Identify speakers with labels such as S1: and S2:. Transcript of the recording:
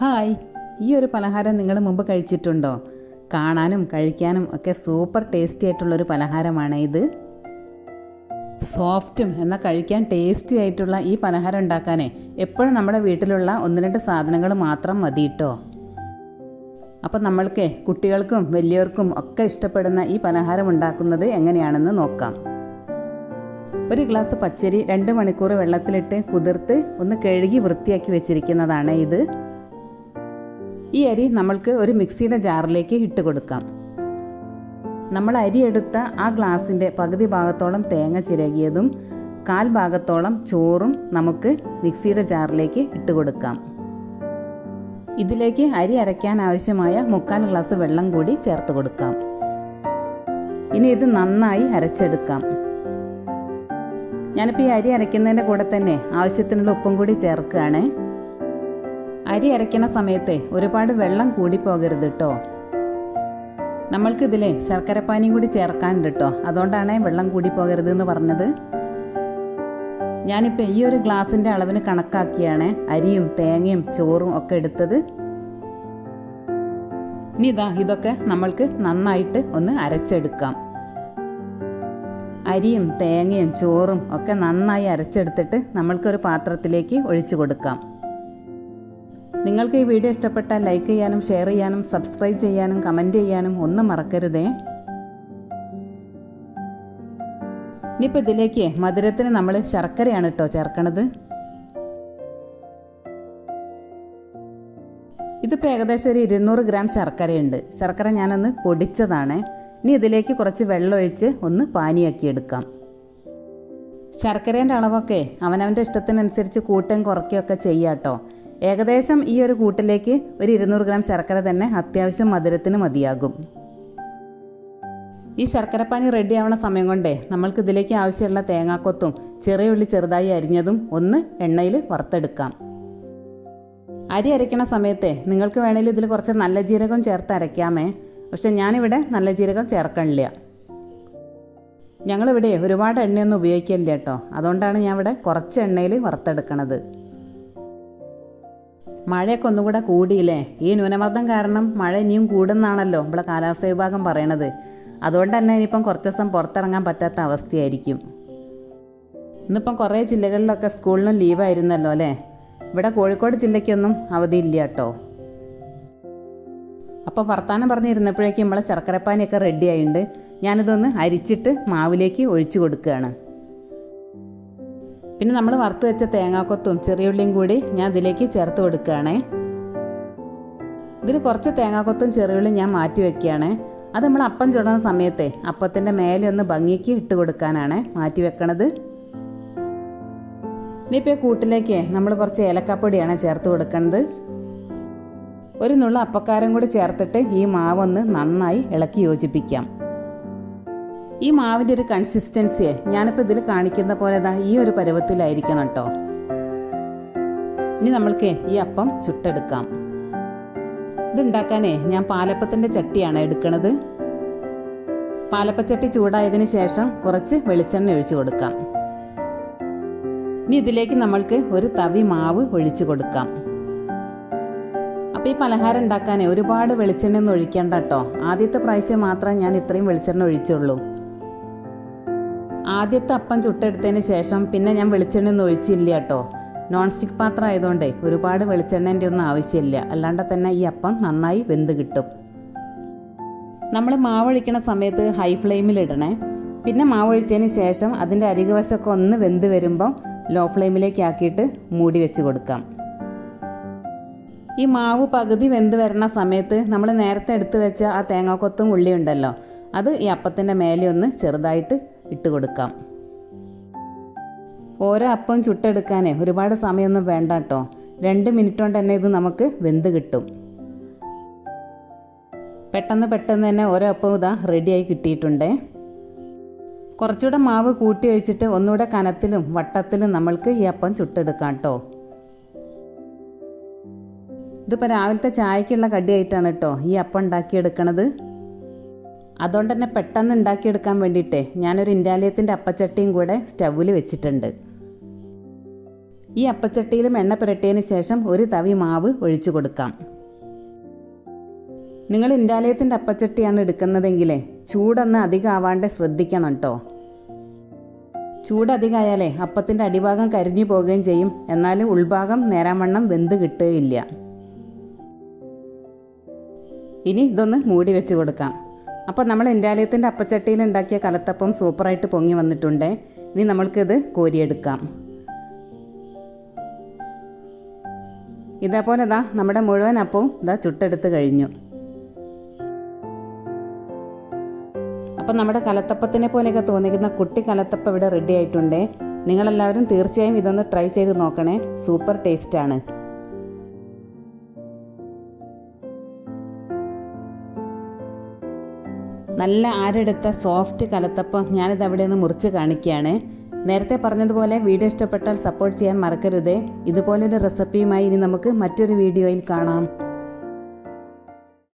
S1: Hi ഈ ഒരു പലഹാരം നിങ്ങൾ മുമ്പ് കഴിച്ചിട്ടുണ്ടോ? കാണാനും കഴിക്കാനും ഒക്കെ സൂപ്പർ ടേസ്റ്റി ആയിട്ടുള്ളൊരു പലഹാരമാണ് ഇത്. സോഫ്റ്റും എന്നാൽ കഴിക്കാൻ ടേസ്റ്റി ആയിട്ടുള്ള ഈ പലഹാരം ഉണ്ടാക്കാനേ എപ്പോഴും നമ്മുടെ വീട്ടിലുള്ള ഒന്ന് രണ്ട് സാധനങ്ങൾ മാത്രം മതി കേട്ടോ അപ്പം നമ്മൾക്ക് കുട്ടികൾക്കും വലിയവർക്കും ഒക്കെ ഇഷ്ടപ്പെടുന്ന ഈ പലഹാരം ഉണ്ടാക്കുന്നത് എങ്ങനെയാണെന്ന് നോക്കാം. ഒരു ഗ്ലാസ് പച്ചരി രണ്ട് മണിക്കൂർ വെള്ളത്തിലിട്ട് കുതിർത്ത് ഒന്ന് കഴുകി വൃത്തിയാക്കി വെച്ചിരിക്കുന്നതാണ് ഇത്. ഈ അരി നമ്മൾക്ക് ഒരു മിക്സിയുടെ ജാറിലേക്ക് ഇട്ട് കൊടുക്കാം. നമ്മൾ അരി എടുത്ത ആ ഗ്ലാസിന്റെ പകുതി ഭാഗത്തോളം തേങ്ങ ചിരകിയതും കാൽ ഭാഗത്തോളം ചോറും നമുക്ക് മിക്സിയുടെ ജാറിലേക്ക് ഇട്ട് കൊടുക്കാം. ഇതിലേക്ക് അരി അരയ്ക്കാൻ ആവശ്യമായ മുക്കാൽ ഗ്ലാസ് വെള്ളം കൂടി ചേർത്ത് കൊടുക്കാം. ഇനി ഇത് നന്നായി അരച്ചെടുക്കാം. ഞാനിപ്പോൾ ഈ അരി അരയ്ക്കുന്നതിന്റെ കൂടെ തന്നെ ആവശ്യത്തിനുള്ള ഉപ്പും കൂടി ചേർക്കുകയാണ്. അരി അരയ്ക്കുന്ന സമയത്ത് ഒരുപാട് വെള്ളം കൂടി പോകരുത് കേട്ടോ നമ്മൾക്കിതിലെ ശർക്കരപ്പാനിയും കൂടി ചേർക്കാനുണ്ട് കേട്ടോ അതുകൊണ്ടാണ് വെള്ളം കൂടി പോകരുത് എന്ന് പറഞ്ഞത്. ഞാനിപ്പോൾ ഈ ഒരു ഗ്ലാസിന്റെ അളവിന് കണക്കാക്കിയാണ് അരിയും തേങ്ങയും ചോറും ഒക്കെ എടുത്തത്. ഇനി ഇതാ ഇതൊക്കെ നമ്മൾക്ക് നന്നായിട്ട് ഒന്ന് അരച്ചെടുക്കാം. അരിയും തേങ്ങയും ചോറും ഒക്കെ നന്നായി അരച്ചെടുത്തിട്ട് നമ്മൾക്കൊരു പാത്രത്തിലേക്ക് ഒഴിച്ചു കൊടുക്കാം. നിങ്ങൾക്ക് ഈ വീഡിയോ ഇഷ്ടപ്പെട്ടാൽ ലൈക്ക് ചെയ്യാനും ഷെയർ ചെയ്യാനും സബ്സ്ക്രൈബ് ചെയ്യാനും കമന്റ് ചെയ്യാനും ഒന്നും മറക്കരുതേ. ഇനിയിപ്പോൾ ഇതിലേക്ക് മധുരത്തിന് നമ്മൾ ശർക്കരയാണ് കേട്ടോ ചേർക്കണത്. ഇതിപ്പോൾ ഏകദേശം ഒരു ഇരുന്നൂറ് ഗ്രാം ശർക്കരയുണ്ട്. ശർക്കര ഞാനൊന്ന് പൊടിച്ചതാണ്. ഇനി ഇതിലേക്ക് കുറച്ച് വെള്ളമൊഴിച്ച് ഒന്ന് പാനിയാക്കി എടുക്കാം. ശർക്കരേന്റെ അളവൊക്കെ അവനവന്റെ ഇഷ്ടത്തിനനുസരിച്ച് കൂട്ടം കുറയ്ക്കുകയൊക്കെ ചെയ്യാം കേട്ടോ ഏകദേശം ഈ ഒരു കൂട്ടിലേക്ക് ഒരു ഇരുന്നൂറ് ഗ്രാം ശർക്കര തന്നെ അത്യാവശ്യം മധുരത്തിന് മതിയാകും. ഈ ശർക്കരപ്പാനി റെഡി ആവണ സമയം കൊണ്ടേ നമ്മൾക്ക് ഇതിലേക്ക് ആവശ്യമുള്ള തേങ്ങാക്കൊത്തും ചെറിയ ഉള്ളി ചെറുതായി അരിഞ്ഞതും ഒന്ന് എണ്ണയിൽ വറുത്തെടുക്കാം. അരി അരയ്ക്കണ സമയത്തെ നിങ്ങൾക്ക് വേണമെങ്കിൽ ഇതിൽ കുറച്ച് നല്ല ജീരകം ചേർത്ത് അരയ്ക്കാമേ. പക്ഷെ ഞാനിവിടെ നല്ല ജീരകം ചേർക്കണില്ല. ഞങ്ങളിവിടെ ഒരുപാട് എണ്ണയൊന്നും ഉപയോഗിക്കില്ല കേട്ടോ. അതുകൊണ്ടാണ് ഞാൻ ഇവിടെ കുറച്ച് എണ്ണയിൽ വറുത്തെടുക്കണത്. മഴയൊക്കെ ഒന്നും കൂടെ കൂടിയില്ലേ? ഈ ന്യൂനമർദ്ദം കാരണം മഴ ഇനിയും കൂടുന്നാണല്ലോ നമ്മളെ കാലാവസ്ഥ വിഭാഗം പറയണത്. അതുകൊണ്ട് തന്നെ ഇനിയിപ്പം കുറച്ച് ദിവസം പുറത്തിറങ്ങാൻ പറ്റാത്ത അവസ്ഥയായിരിക്കും. ഇന്നിപ്പം കുറേ ജില്ലകളിലൊക്കെ സ്കൂളിനും ലീവായിരുന്നല്ലോ അല്ലേ? ഇവിടെ കോഴിക്കോട് ജില്ലയ്ക്കൊന്നും അവധിയില്ല കേട്ടോ. അപ്പോൾ വർത്താനം പറഞ്ഞിരുന്നപ്പോഴേക്കും നമ്മളെ ശർക്കരപ്പാനിയൊക്കെ റെഡി ആയിട്ടുണ്ട് ഞാനിതൊന്ന് അരിച്ചിട്ട് മാവിലേക്ക് ഒഴിച്ചു കൊടുക്കുകയാണ്. പിന്നെ നമ്മൾ വറുത്ത് വെച്ച തേങ്ങാക്കൊത്തും ചെറിയുള്ളിയും കൂടി ഞാൻ ഇതിലേക്ക് ചേർത്ത് കൊടുക്കുകയാണേ. ഇതിൽ കുറച്ച് തേങ്ങാക്കൊത്തും ചെറിയുള്ളിയും ഞാൻ മാറ്റി വെക്കുകയാണ്. അത് നമ്മൾ അപ്പം ചുടുന്ന സമയത്തെ അപ്പത്തിന്റെ മേലെ ഒന്ന് ഭംഗിക്ക് ഇട്ട് കൊടുക്കാനാണ് മാറ്റി വെക്കണത്. ഇനിയിപ്പോൾ കൂട്ടിലേക്ക് നമ്മൾ കുറച്ച് ഏലക്കാപ്പൊടിയാണ് ചേർത്ത് കൊടുക്കുന്നത് ഒരു നുള്ള അപ്പക്കാരം കൂടി ചേർത്തിട്ട് ഈ മാവൊന്ന് നന്നായി ഇളക്കി യോജിപ്പിക്കാം. ഈ മാവിന്റെ ഒരു കൺസിസ്റ്റൻസിയെ ഞാനിപ്പോൾ ഇതിൽ കാണിക്കുന്ന പോലെ ഇതാ ഈ ഒരു പരുവത്തിലായിരിക്കണം കേട്ടോ ഇനി നമ്മൾക്ക് ഈ അപ്പം ചുട്ടെടുക്കാം. ഇതുണ്ടാക്കാനേ ഞാൻ പാലപ്പത്തിന്റെ ചട്ടിയാണ് എടുക്കുന്നത് പാലപ്പച്ചട്ടി ചൂടായതിനു ശേഷം കുറച്ച് വെളിച്ചെണ്ണ ഒഴിച്ചു കൊടുക്കാം. ഇനി ഇതിലേക്ക് നമ്മൾക്ക് ഒരു തവി മാവ് ഒഴിച്ചു കൊടുക്കാം. അപ്പോൾ ഈ പലഹാരം ഉണ്ടാക്കാനേ ഒരുപാട് വെളിച്ചെണ്ണ ഒന്നും ഒഴിക്കേണ്ട കേട്ടോ ആദ്യത്തെ പ്രാവശ്യം മാത്രമേ ഞാൻ ഇത്രയും വെളിച്ചെണ്ണ ഒഴിച്ചുള്ളൂ. ആദ്യത്തെ അപ്പം ചുട്ടെടുത്തതിന് ശേഷം പിന്നെ ഞാൻ വെളിച്ചെണ്ണ ഒന്നും ഒഴിച്ചില്ല കേട്ടോ. നോൺ സ്റ്റിക്ക് പാത്രം ആയതുകൊണ്ട് ഒരുപാട് വെളിച്ചെണ്ണേന്റെ ഒന്നും ആവശ്യമില്ല. അല്ലാണ്ട് തന്നെ ഈ അപ്പം നന്നായി വെന്ത് കിട്ടും. നമ്മൾ മാവൊഴിക്കണ സമയത്ത് ഹൈ ഫ്ലെയിമിൽ ഇടണേ. പിന്നെ മാവൊഴിച്ചതിന് ശേഷം അതിന്റെ അരികുവശമൊക്കെ ഒന്ന് വെന്ത് വരുമ്പം ലോ ഫ്ലെയിമിലേക്ക് ആക്കിയിട്ട് മൂടി വെച്ച് കൊടുക്കാം. ഈ മാവ് പകുതി വെന്ത് വരുന്ന സമയത്ത് നമ്മൾ നേരത്തെ എടുത്തു വെച്ച ആ തേങ്ങാക്കൊത്തും ഉള്ളി ഉണ്ടല്ലോ അത് ഈ അപ്പത്തിന്റെ മേലെ ഒന്ന് ചെറുതായിട്ട് ഇട്ട് കൊടുക്കാം ഓരോ അപ്പം ചുട്ടെടുക്കാനേ ഒരുപാട് സമയമൊന്നും വേണ്ട കേട്ടോ രണ്ട് മിനിറ്റ് കൊണ്ട് തന്നെ ഇത് നമുക്ക് വെന്ത് കിട്ടും. പെട്ടെന്ന് പെട്ടെന്ന് തന്നെ ഓരോ അപ്പം ഇതാ റെഡിയായി കിട്ടിയിട്ടുണ്ട്. കുറച്ചുകൂടെ മാവ് കൂട്ടി ഒഴിച്ചിട്ട് ഒന്നുകൂടെ കനത്തിലും വട്ടത്തിലും നമ്മൾക്ക് ഈ അപ്പം ചുട്ടെടുക്കാം കേട്ടോ ഇതിപ്പോൾ രാവിലത്തെ ചായക്കുള്ള കടിയായിട്ടാണ് കേട്ടോ ഈ അപ്പം ഉണ്ടാക്കിയെടുക്കണത്. അതുകൊണ്ട് തന്നെ പെട്ടെന്ന് ഉണ്ടാക്കിയെടുക്കാൻ വേണ്ടിയിട്ട് ഞാനൊരു ഇൻഡാലിയത്തിന്റെ അപ്പച്ചട്ടിയും കൂടെ സ്റ്റൗവിൽ വെച്ചിട്ടുണ്ട്. ഈ അപ്പച്ചട്ടിയിലും എണ്ണ പുരട്ടിയതിന് ശേഷം ഒരു തവി മാവ് ഒഴിച്ചു കൊടുക്കാം. നിങ്ങൾ ഇൻഡാലയത്തിന്റെ അപ്പച്ചട്ടിയാണ് എടുക്കുന്നതെങ്കിൽ ചൂടൊന്ന് അധികം ആവാണ്ട് ശ്രദ്ധിക്കണം കേട്ടോ ചൂടധികമായാലേ അപ്പത്തിന്റെ അടിഭാഗം കരിഞ്ഞു പോവുകയും ചെയ്യും. എന്നാലും ഉൾഭാഗം നേരാമണ്ണം വെന്ത് കിട്ടുകയില്ല. ഇനി ഇതൊന്ന് മൂടി വെച്ച് കൊടുക്കാം. അപ്പോൾ നമ്മൾ ഇൻഡാലയത്തിന്റെ അപ്പച്ചട്ടിയിൽ ഉണ്ടാക്കിയ കലത്തപ്പം സൂപ്പറായിട്ട് പൊങ്ങി വന്നിട്ടുണ്ട്. ഇനി നമ്മൾക്കിത് കോരിയെടുക്കാം. ഇതേപോലെ ഇതാ നമ്മുടെ മുഴുവൻ അപ്പവും ഇതാ ചുട്ടെടുത്ത് കഴിഞ്ഞു. അപ്പം നമ്മുടെ കലത്തപ്പത്തിനെ പോലെയൊക്കെ തോന്നിക്കുന്ന കുട്ടി കലത്തപ്പം ഇവിടെ റെഡി ആയിട്ടുണ്ട്. നിങ്ങളെല്ലാവരും തീർച്ചയായും ഇതൊന്ന് ട്രൈ ചെയ്ത് നോക്കണേ. സൂപ്പർ ടേസ്റ്റാണ് നല്ല ആരെടുത്ത സോഫ്റ്റ് കലത്തപ്പം ഞാനിത് അവിടെ നിന്ന് മുറിച്ച് കാണിക്കുകയാണ്. നേരത്തെ പറഞ്ഞതുപോലെ വീഡിയോ ഇഷ്ടപ്പെട്ടാൽ സപ്പോർട്ട് ചെയ്യാൻ മറക്കരുതേ. ഇതുപോലൊരു റെസിപ്പിയുമായി ഇനി നമുക്ക് മറ്റൊരു വീഡിയോയിൽ കാണാം.